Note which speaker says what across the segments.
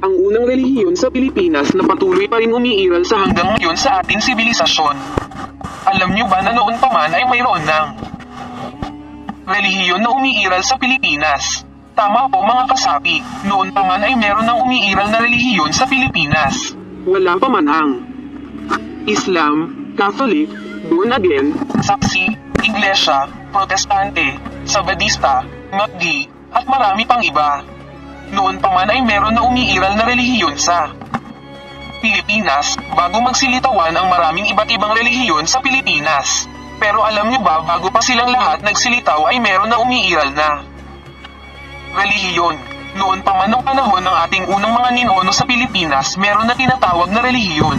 Speaker 1: ang unang relihiyon sa Pilipinas na patuloy pa rin umiiral sa hanggang ngayon sa ating sibilisasyon. Alam niyo ba na noon pa man ay mayroon ng relihiyon na umiiral sa Pilipinas? Tama po mga kasapi, noon pa man ay meron ng umiiral na relihiyon sa Pilipinas. Wala pa man ang Islam, Catholic, Born Again, Saksi, Iglesia, Protestante, Sabadista, Magdi, at marami pang iba. Noon pa man ay meron na umiiral na relihiyon sa Pilipinas bago magsilitawan ang maraming iba't ibang relihiyon sa Pilipinas. Pero alam niyo ba bago pa silang lahat nagsilitaw ay meron na umiiral na relihiyon. Noon pa man ng panahon ng ating unang mga ninuno sa Pilipinas meron na tinatawag na relihiyon.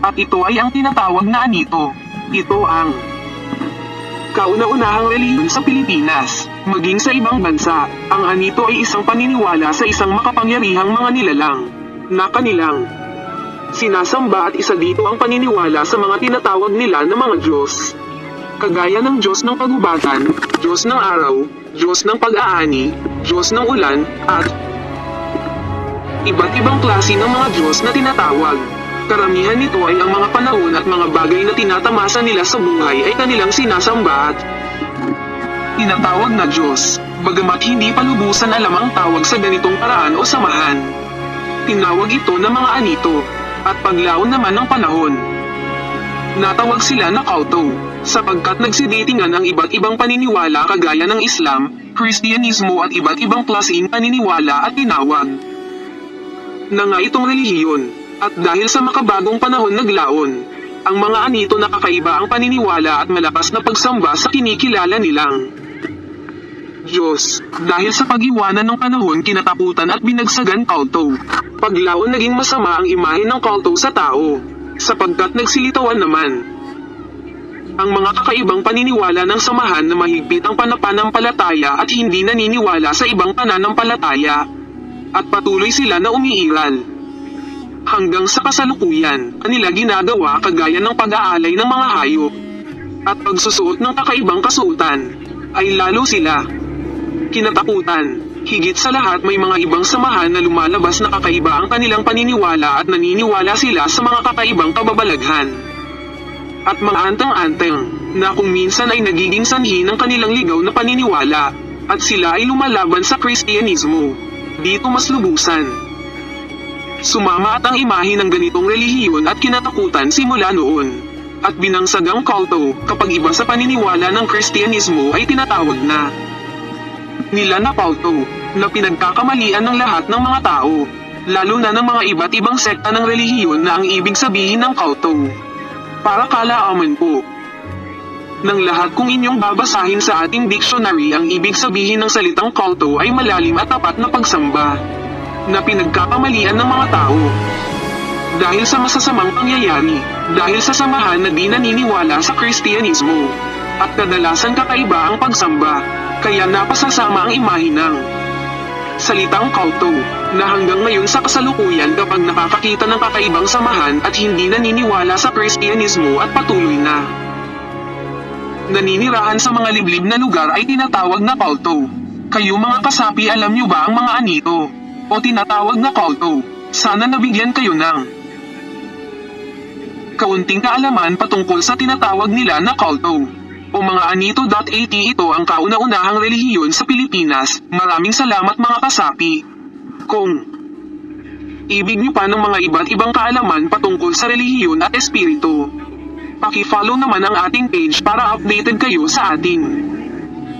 Speaker 1: At ito ay ang tinatawag na anito. Ito ang kauna-unahang relihiyon sa Pilipinas. Maging sa ibang bansa, ang anito ay isang paniniwala sa isang makapangyarihang mga nilalang na kanilang sinasamba at isa dito ang paniniwala sa mga tinatawag nila na mga Diyos. Kagaya ng Diyos ng pagubatan, Diyos ng araw, Diyos ng pag-aani, Diyos ng ulan, at iba't ibang klase ng mga Diyos na tinatawag. Karamihan nito ay ang mga panahon at mga bagay na tinatamasa nila sa buhay ay kanilang sinasamba at tinatawag na Diyos, bagamat hindi pa lubusan alam ang tawag sa ganitong paraan o samahan. Tinawag ito na mga anito, at paglaon naman ng panahon. Natawag sila na kauto, sapagkat nagsidatingan ang iba't ibang paniniwala kagaya ng Islam, Kristyanismo at iba't ibang klaseng paniniwala at tinawag na nga itong relihiyon, at dahil sa makabagong panahon naglaon, ang mga anito nakakaiba ang paniniwala at malakas na pagsamba sa kinikilala nilang Diyos, dahil sa pag-iwanan ng panahon kinatakutan at binagsagan kauto. Paglaon naging masama ang imahe ng kauto sa tao, sapagkat nagsilitawan naman. Ang mga kakaibang paniniwala ng samahan na mahigpit ang panapanampalataya at hindi naniniwala sa ibang pananampalataya. At patuloy sila na umiiral. Hanggang sa kasalukuyan, kanila ginagawa kagaya ng pag-aalay ng mga hayop. At pagsusuot ng kakaibang kasuotan, ay lalo sila kinatakutan. Higit sa lahat may mga ibang samahan na lumalabas na kakaiba ang kanilang paniniwala at naniniwala sila sa mga kakaibang kababalaghan. At mga antang-antang, na kung minsan ay nagiging sanhi ng kanilang ligaw na paniniwala, at sila ay lumalaban sa Kristyanismo. Dito mas lubusan. Sumama at ang imahe ng ganitong relihiyon at kinatakutan simula noon. At binangsagang kulto kapag iba sa paniniwala ng Kristyanismo ay tinatawag na nila na kulto na pinagkakamalian ng lahat ng mga tao, lalo na ng mga iba't ibang sekta ng relihiyon na ang ibig sabihin ng kulto. Para kalaaman po, ng lahat kung inyong babasahin sa ating dictionary ang ibig sabihin ng salitang kulto ay malalim at tapat na pagsamba na pinagkakamalian ng mga tao. Dahil sa masasamang pangyayari, dahil sa samahan na di naniniwala sa Kristyanismo, at kadalasan kakaiba ang pagsamba, kaya napasasama ang imahe ng salitang kulto, na hanggang ngayon sa kasalukuyan kapag nakakakita ng kakaibang samahan at hindi naniniwala sa Kristyanismo at patuloy na naninirahan sa mga liblib na lugar ay tinatawag na kulto. Kayo mga kasapi alam nyo ba ang mga anito? O tinatawag na kulto? Sana nabigyan kayo ng kaunting kaalaman patungkol sa tinatawag nila na kulto. O mga anito.at ito ang kauna-unahang relihiyon sa Pilipinas. Maraming salamat mga kasapi. Kung ibig nyo pa ng mga iba't ibang kaalaman patungkol sa relihiyon at espiritu, Paki-follow naman ang ating page para updated kayo sa ating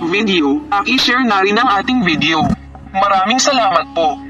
Speaker 1: video. Paki-share na rin ang ating video. Maraming salamat po.